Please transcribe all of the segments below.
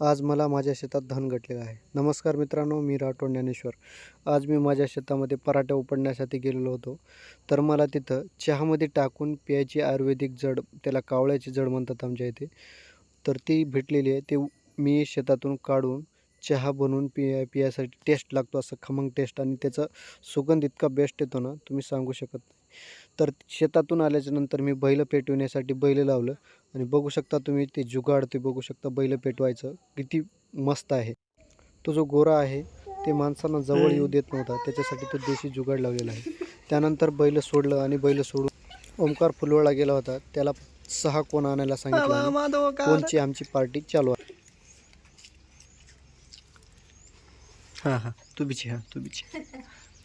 आज मला माझ्या शेतात धान घटलेलं आहे. नमस्कार मित्रांनो मी राठोड ज्ञानेश्वर. आज मी माझ्या शेतामध्ये पराठे उपडण्यासाठी गेलेलो होतो. तर मला तिथं चहामध्ये टाकून प्यायची आयुर्वेदिक जड त्याला कावळ्याची जड म्हणतात आमच्या इथे. तर ती भेटलेली आहे ते मी शेतातून काढून चहा बनवून पिया पियासाठी टेस्ट लागतो असं खमंग टेस्ट आणि त्याचा सुगंध इतका बेस्ट येतो ना तुम्ही सांगू शकत नाही. तर शेतातून आल्याच्यानंतर मी बैल पेटविण्यासाठी बैल लावलं आणि बघू शकता तुम्ही ते जुगाड ते बघू शकता बैल पेटवायचं किती मस्त आहे. तो जो गोरा आहे ते माणसांना जवळ येऊ देत नव्हता त्याच्यासाठी तो देशी जुगाड लावलेला आहे. त्यानंतर बैल सोडलं आणि बैल सोडून ओमकार फुलवळा गेला होता त्याला सहा कोण आणायला सांगितलं कोणची आमची पार्टी चालू आहे. हां हां तू बिची हां तू बिची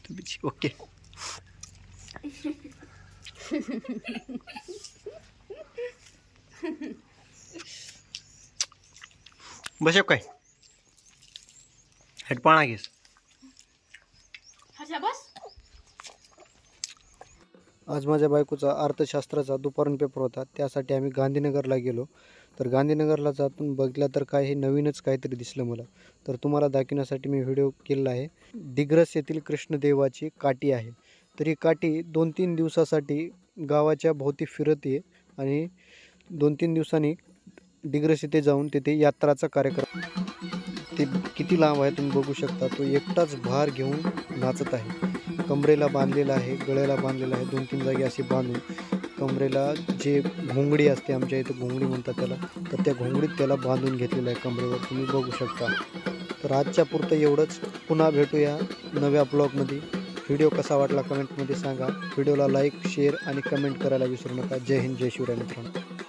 तू बिची ओके। बस काय हेडपाणा घेस बस। आज माझ्या बायकोचा अर्थशास्त्राचा दुपारून पेपर होता. त्यासाठी आम्ही गांधीनगरला गेलो. तर गांधीनगरला जातून बघितलं तर काय हे नवीनच काहीतरी दिसलं मला. तर तुम्हाला दाखवण्यासाठी मी व्हिडिओ केलेला आहे. दिग्रस येथील कृष्णदेवाची काठी आहे. तर ही काठी दोन तीन दिवसासाठी गावाच्या भोवती फिरते आणि दोन तीन दिवसांनी दिग्रस येथे जाऊन तिथे यात्राचा कार्यक्रम ते किती लांब आहे तुम्ही बघू शकता. तो एकटाच भार घेऊन नाचत आहे. कमरेला बांधलेला आहे गळ्याला बांधलेला आहे दोन तीन जागी अशी बांधून कमरेला जे घोंगडी असते आमच्या इथं घोंगडी म्हणतात त्याला तर त्या घोंगडीत त्याला बांधून घेतलेलं आहे कमरेवर. तुम्ही बघू शकता. तर आजच्या पुरतं एवढंच. पुन्हा भेटूया नव्या ब्लॉगमध्ये. व्हिडिओ कसा वाटला कमेंटमध्ये सांगा. व्हिडिओला लाईक शेअर आणि कमेंट करायला विसरू नका. जय हिंद जय शिवराय मित्रांनो.